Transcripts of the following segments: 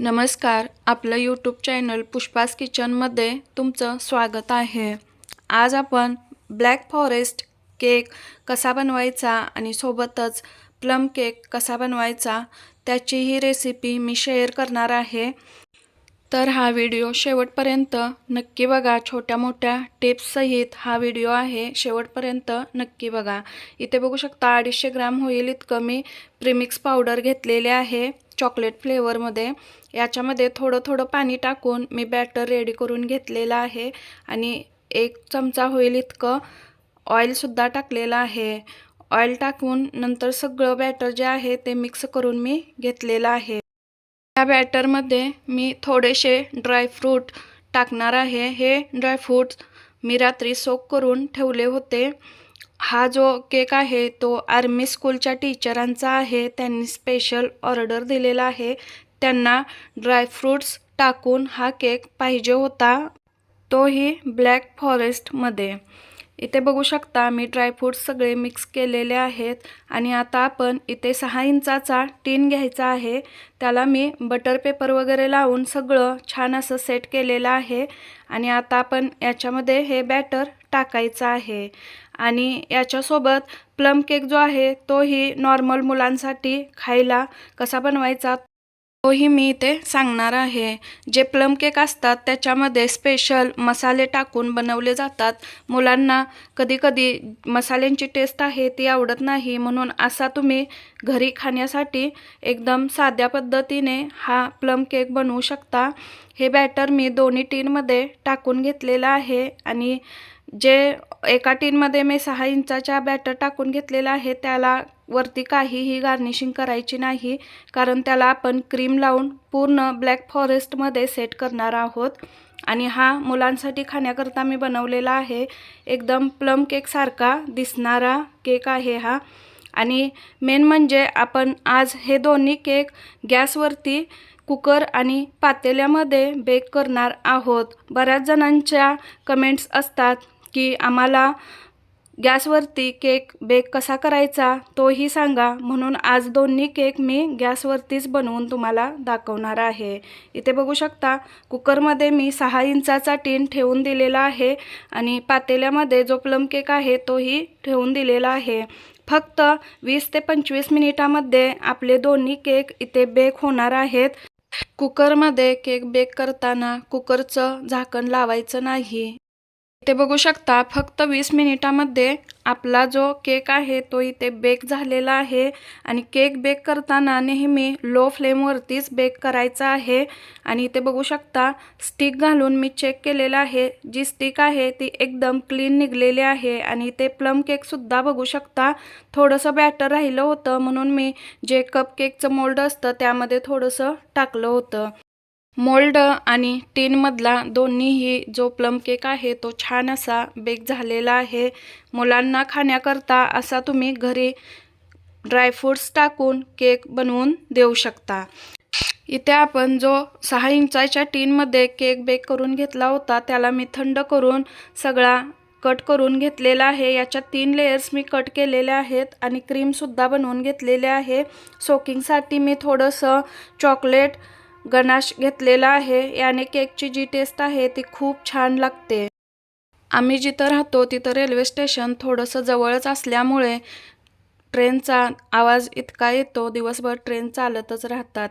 नमस्कार आपलं YouTube channel Pushpa's किचनमध्ये तुमचं स्वागत आहे. आज आपण ब्लॅक फॉरेस्ट केक कसा बनवायचा आणि सोबतच प्लम केक कसा बनवायचा त्याची ही रेसिपी मी शेअर करणार आहे. तर हा व्हिडिओ शेवटपर्यंत नक्की बघा. छोट्या मोठ्या टिप्ससहित हा व्हिडिओ आहे. शेवटपर्यंत नक्की बघा. इथे बघू शकता अडीचशे ग्राम होईल इतकं मी प्रीमिक्स पावडर घेतलेले आहे. चॉकलेट फ्लेवरमध्ये याच्यामध्ये थोडं थोडं पाणी टाकून मी बॅटर रेडी करून घेतलेलं आहे. आणि एक चमचा होईल इतकं ऑइलसुद्धा टाकलेलं आहे. ऑइल टाकून नंतर सगळं बॅटर जे आहे ते मिक्स करून मी घेतलेलं आहे. या बॅटरमध्ये मी थोडेसे ड्रायफ्रूट टाकणार आहे. हे ड्रायफ्रूट मी रात्री सोक करून ठेवले होते. हा जो केक आहे तो आर्मी स्कूलच्या टीचरांचा आहे. त्यांनी स्पेशल ऑर्डर दिलेला आहे. त्यांना ड्रायफ्रूट्स टाकून हा केक पाहिजे होता. तोही ब्लॅक फॉरेस्टमध्ये इथे बघू शकता मी ड्रायफ्रूट्स सगळे मिक्स केलेले आहेत. आणि आता आपण इथे सहा इंचाचा टीन घ्यायचा आहे. त्याला मी बटर पेपर वगैरे लावून सगळं छान असं सेट केलेलं आहे. आणि आता आपण याच्यामध्ये हे बॅटर टाकायचं आहे. आणि याच्यासोबत प्लम केक जो आहे तोही नॉर्मल मुलांसाठी खायला कसा बनवायचा तोही मी इथे सांगणार आहे. जे प्लम केक असतात त्याच्यामध्ये स्पेशल मसाले टाकून बनवले जातात. मुलांना कधीकधी मसाल्यांची टेस्ट आहे ती आवडत नाही. म्हणून असा तुम्ही घरी खाण्यासाठी एकदम साध्या पद्धतीने हा प्लम केक बनवू शकता. हे बॅटर मी दोन्ही टीनमध्ये टाकून घेतलेलं आहे आणि जे एका टीनमध्ये मी सहा इंचाच्या बॅटर टाकून घेतलेला आहे त्याला वरती काहीही गार्निशिंग करायची नाही कारण त्याला आपण क्रीम लावून पूर्ण ब्लॅक फॉरेस्टमध्ये सेट करणार आहोत. आणि हा मुलांसाठी खाण्याकरता मी बनवलेला आहे. एकदम प्लम केकसारखा दिसणारा केक आहे हा. आणि मेन म्हणजे आपण आज हे दोन्ही केक गॅसवरती कुकर आणि पातेल्यामध्ये बेक करणार आहोत. बऱ्याच जणांच्या कमेंट्स असतात की आम्हाला गॅसवरती केक बेक कसा करायचा तोही सांगा. म्हणून आज दोन्ही केक मी गॅसवरतीच बनवून तुम्हाला दाखवणार आहे. इथे बघू शकता कुकरमध्ये मी सहा इंचाचा टीन ठेवून दिलेला आहे आणि पातेल्यामध्ये जो प्लम केक आहे तोही ठेवून दिलेला आहे. फक्त वीस ते पंचवीस मिनिटामध्ये आपले दोन्ही केक इथे बेक होणार आहेत. कुकरमध्ये केक बेक करताना कुकरचं झाकण लावायचं नाही. ते बघू शकता फक्त वीस मिनिटामध्ये आपला जो केक आहे तो इथे बेक झालेला आहे. आणि केक बेक करताना नेहमी लो फ्लेमवरतीच बेक करायचा आहे. आणि इथे बघू शकता स्टिक घालून मी चेक केलेलं आहे. जी स्टिक आहे ती एकदम क्लीन निघलेली आहे. आणि ते प्लम केकसुद्धा बघू शकता थोडंसं बॅटर राहिलं होतं म्हणून मी जे कप केकचं मोल्ड असतं त्यामध्ये थोडंसं टाकलं होतं. मोल्ड आणि टीनमधला दोन्हीही जो प्लम केक आहे तो छान असा बेक झालेला आहे. मुलांना खाण्याकरता असा तुम्ही घरी ड्रायफ्रूट्स टाकून केक बनवून देऊ शकता. इथे आपण जो सहा इंचाच्या टीनमध्ये केक बेक करून घेतला होता त्याला मी थंड करून सगळा कट करून घेतलेला आहे. याच्या तीन लेयर्स मी कट केलेले आहेत आणि क्रीमसुद्धा बनवून घेतलेले आहे. सोकिंगसाठी मी थोडंसं चॉकलेट गणाश घेतलेला आहे. याने केकची जी टेस्ट आहे ती खूप छान लागते. आम्ही जिथं राहतो तिथं रेल्वे स्टेशन थोडंसं जवळच असल्यामुळे ट्रेनचा आवाज इतका येतो दिवसभर ट्रेन चालतच राहतात.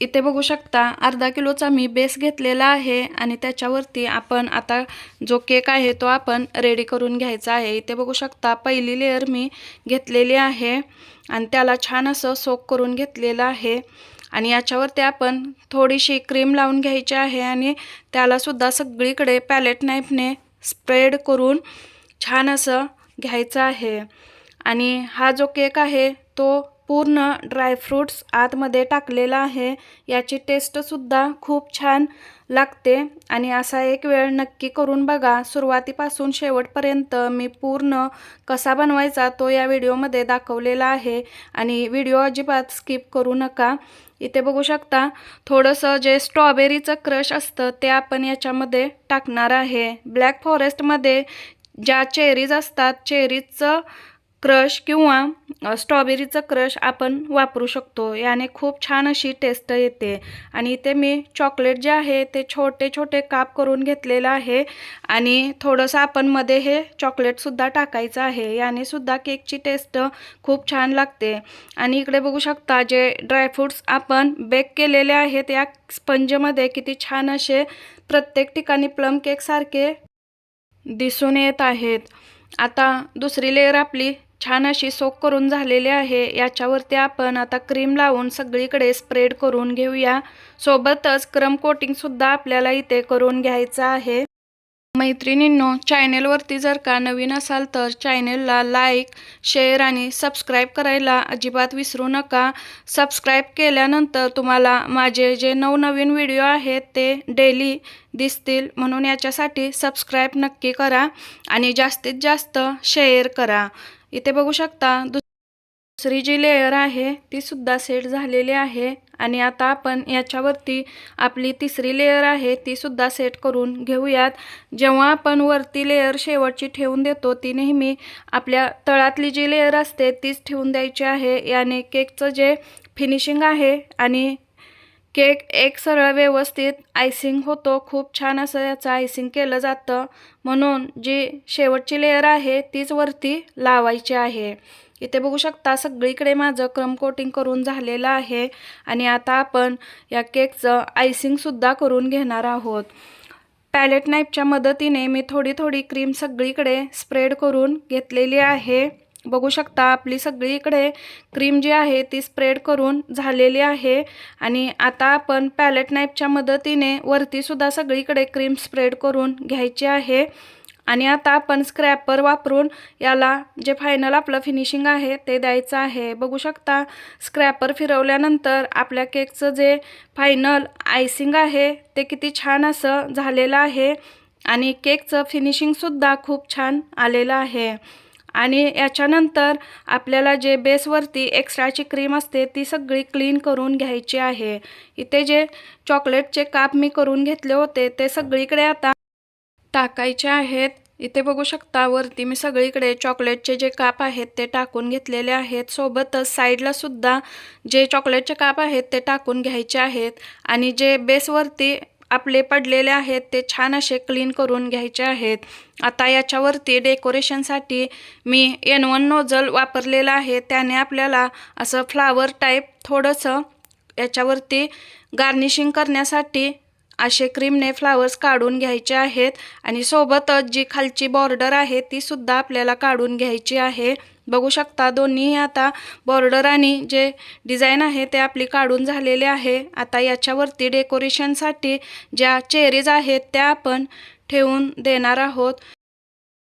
इथे बघू शकता अर्धा किलोचा मी बेस घेतलेला आहे आणि त्याच्यावरती आपण आता जो केक आहे तो आपण रेडी करून घ्यायचा आहे. इथे बघू शकता पहिली लेअर मी घेतलेली आहे आणि त्याला छान असं सोक करून घेतलेलं आहे. आणि याच्यावरती आपण थोडीशी क्रीम लावून घ्यायची आहे आणि त्यालासुद्धा सगळीकडे पॅलेट नाईफने स्प्रेड करून छान असं घ्यायचं आहे. आणि हा जो केक आहे तो पूर्ण ड्रायफ्रूट्स आतमध्ये टाकलेला आहे. याची टेस्टसुद्धा खूप छान लागते. आणि असा एक वेळ नक्की करून बघा. सुरुवातीपासून शेवटपर्यंत मी पूर्ण कसा बनवायचा तो या व्हिडिओमध्ये दाखवलेला आहे. आणि व्हिडिओ अजिबात स्किप करू नका. इथे बघू शकता थोडंसं जे स्ट्रॉबेरीचं क्रश असतं ते आपण याच्यामध्ये टाकणार आहे. ब्लॅक फॉरेस्टमध्ये ज्या चेरीज असतात चेरीजचं क्रश किंवा स्ट्रॉबेरीचं क्रश आपण वापरू शकतो. याने खूप छान अशी टेस्ट येते. आणि इथे मी चॉकलेट जे आहे ते छोटे छोटे काप करून घेतलेलं आहे. आणि थोडंसं आपण मध्ये हे चॉकलेटसुद्धा टाकायचं आहे. याने सुद्धा केकची टेस्ट खूप छान लागते. आणि इकडे बघू शकता जे ड्रायफ्रूट्स आपण बेक केलेले आहेत या स्पंजमध्ये किती छान असे प्रत्येक ठिकाणी प्लम केकसारखे दिसून येत आहेत. आता दुसरी लेअर आपली छान अशी सोक करून झालेली आहे. याच्यावरती आपण आता क्रीम लावून सगळीकडे स्प्रेड करून घेऊया. सोबतच क्रम कोटिंगसुद्धा आपल्याला इथे करून घ्यायचं आहे. मैत्रिणींनो चॅनेलवरती जर का नवीन असाल तर चॅनेलला लाईक शेअर आणि सबस्क्राईब करायला अजिबात विसरू नका. सबस्क्राईब केल्यानंतर तुम्हाला माझे जे नवनवीन व्हिडिओ आहेत ते डेली दिसतील. म्हणून याच्यासाठी सबस्क्राईब नक्की करा आणि जास्तीत जास्त शेअर करा. इथे बघू शकता दुसरी जी लेयर आहे ती सुद्धा सेट झालेली आहे. आणि आता आपण याच्यावरती आपली तिसरी लेयर आहे ती सुद्धा सेट करून घेऊयात. जेव्हा आपण वरती लेयर शेवटची ठेवून देतो ती नेहमी आपल्या तळातली जी लेयर असते तीच ठेवून द्यायची आहे. याने केकचं जे फिनिशिंग आहे आणि केक एक सरळ व्यवस्थित आयसिंग होतो. खूप छान असं याचं आयसिंग केलं जातं. म्हणून जी शेवटची लेयर आहे तीच वरती लावायची आहे. इथे बघू शकता सगळीकडे माझं क्रम कोटिंग करून झालेलं आहे. आणि आता आपण या केकचं आयसिंगसुद्धा करून घेणार आहोत. पॅलेट नाईपच्या मदतीने मी थोडी थोडी क्रीम सगळीकडे स्प्रेड करून घेतलेली आहे. बघू शकता आपली सगळीकडे क्रीम जी आहे ती स्प्रेड करून झालेली आहे. आणि आता आपण पॅलेट नाईपच्या मदतीने वरतीसुद्धा सगळीकडे क्रीम स्प्रेड करून घ्यायची आहे. आणि आता आपण स्क्रॅपर वापरून याला जे फायनल आपलं फिनिशिंग आहे ते द्यायचं आहे. बघू शकता स्क्रॅपर फिरवल्यानंतर आपल्या केकचं जे फायनल आयसिंग आहे ते किती छान असं झालेलं आहे. आणि केकचं फिनिशिंगसुद्धा खूप छान आलेलं आहे. आणि याच्यानंतर आपल्याला जे बेसवरती एक्स्ट्राची क्रीम असते ती सगळी क्लीन करून घ्यायची आहे. इथे जे चॉकलेटचे काप मी करून घेतले होते ते सगळीकडे आता टाकायचे आहेत. इथे बघू शकता वरती मी सगळीकडे चॉकलेटचे जे काप आहेत ते टाकून घेतलेले आहेत. सोबतच साईडला सुद्धा जे चॉकलेटचे काप आहेत ते टाकून घ्यायचे आहेत. आणि जे बेसवरती आपले पडलेले आहेत ते छान असे क्लीन करून घ्यायचे आहेत. आता याच्यावरती डेकोरेशनसाठी मी एन वन नोझल वापरलेलं आहे. त्याने आपल्याला असं फ्लावर टाईप थोडंसं याच्यावरती गार्निशिंग करण्यासाठी असे क्रीमने फ्लावर्स काढून घ्यायचे आहेत. आणि सोबतच जी खालची बॉर्डर आहे ती सुद्धा आपल्याला काढून घ्यायची आहे. बघू शकता दोन्ही आता बॉर्डर आणि जे डिझाईन आहे ते आपली काढून झालेले आहे. आता याच्यावरती डेकोरेशनसाठी ज्या चेरीज आहेत त्या आपण ठेवून देणार आहोत.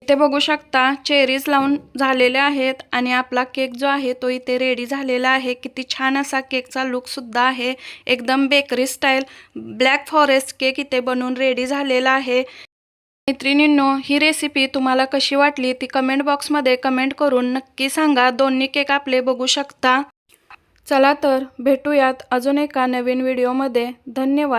इथे बघू शकता चेरीज लावून झालेले आहेत आणि आपला केक जो आहे तो इथे रेडी झालेला आहे. किती छान असा केकचा लुकसुद्धा आहे. एकदम bakery style black forest cake इथे बनवून रेडी झालेला आहे. मैत्रिणींनो ही रेसिपी तुम्हाला कशी वाटली ती कमेंट बॉक्समध्ये कमेंट करून नक्की सांगा. दोन्ही केक आपले बघू शकता. चला तर भेटूयात अजून एका नवीन व्हिडिओमध्ये धन्यवाद.